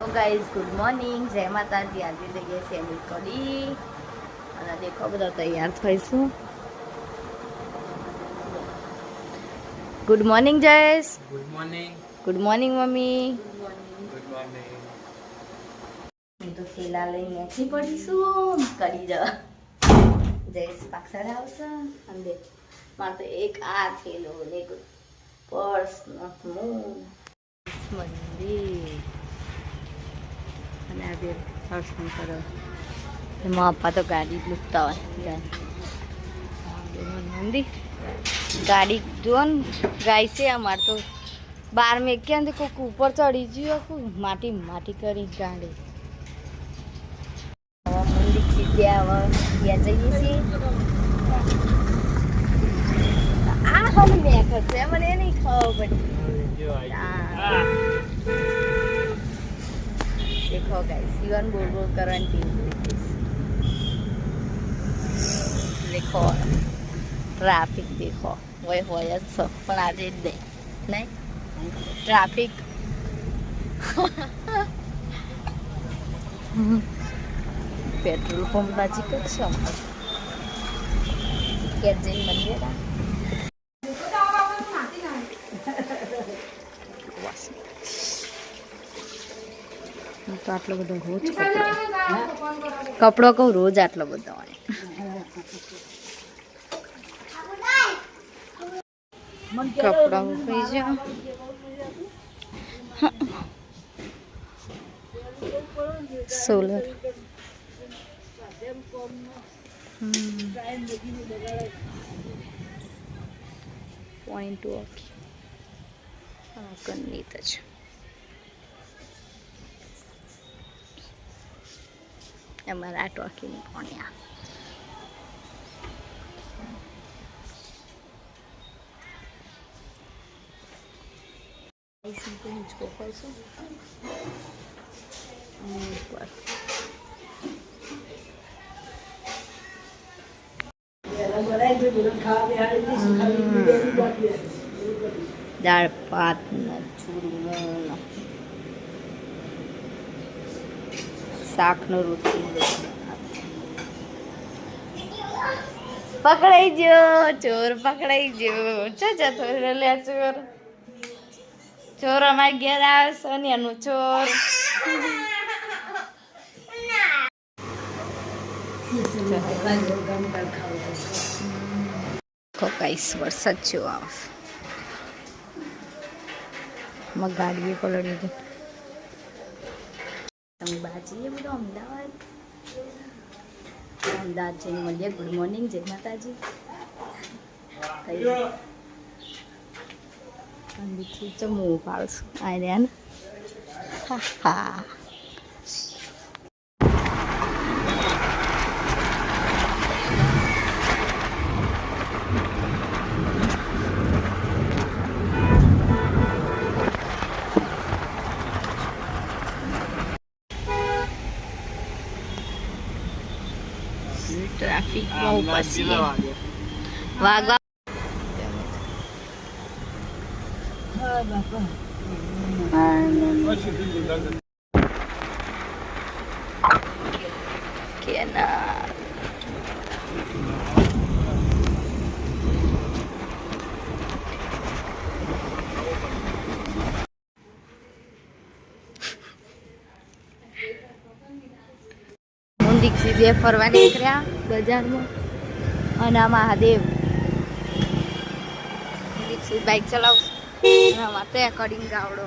Guys good morning જય માતાજી. આજે જઈએ છીએ અમે કડી અને દેખો બધા તૈયાર થઈશું. Good morning Jayesh. Good morning good morning mummy. Good morning હું તો થેલા લઈને નથી પડીશું. કરી જ જયેશ પાછળ આવશે. અને દેખ મારે તો એક આ થેલો ને પર્સ હું મંદિર. અને આ બે દર્શન કરો. એમાં પપ્પા તો ગાડી લૂકતા હોય. મંદિર ગાડી જુઓ ને ગાય છે અમારે તો. બાર મેં ને કોઈક ઉપર ચડી ગયું આખું માટી માટી કરી ગાડી. હવે મંદિર સીધે હવે ત્યાં જઈએ છીએ. આ ખાલી મેં કરશે મને નહીં ખબર પડી Oh guys, you want Burgo current with દેખો ટ્રાફિક દેખો હોય હોય જ છો પણ આજે જ નહીં નહીં ટ્રાફિક પેટ્રોલ પંપ નજીક જ છે કે જૈન મંદિર તો આટલો બધો રોજ કપડો. કહું, રોજ આટલો બધો હોય. કપડા ઉપાઈ જાઓ. સોલર. પોઈન્ટ ઓફ ગણિત જ. અમારા આ ટોકીની પોણ્યા હિંચકો કરશું ઉપર દાળ ભાત ને ચૂરમું ને શાકનો રોટલી પકડાઈ ગયો, ચોર પકડાઈ ગયો. ચો જતો રહ્યો ચોર ચોર. અમારા ઘેર આવે સોનિયાનું ચોર. કોકાઈસ વરસાદ જેવો આવે. મગાડીએ ગાડીએ પલળી ગઈ બહાર જઈએ બધું અમદાવાદ? અમદાવાદ જઈને મળીએ. ગુડ મોર્નિંગ જય માતાજી. ચમવું પાડશું આ રહ્યા ને હા હા. ટ્રાફિક બહુ પછી વાગવા કેના હું દીક્ષિત બે ફરવા નીકળ્યા બજારમાં. અને આ મહાદેવ. દીક્ષિત બાઇક ચલાવશે. અને આમાં તે ગાવડો.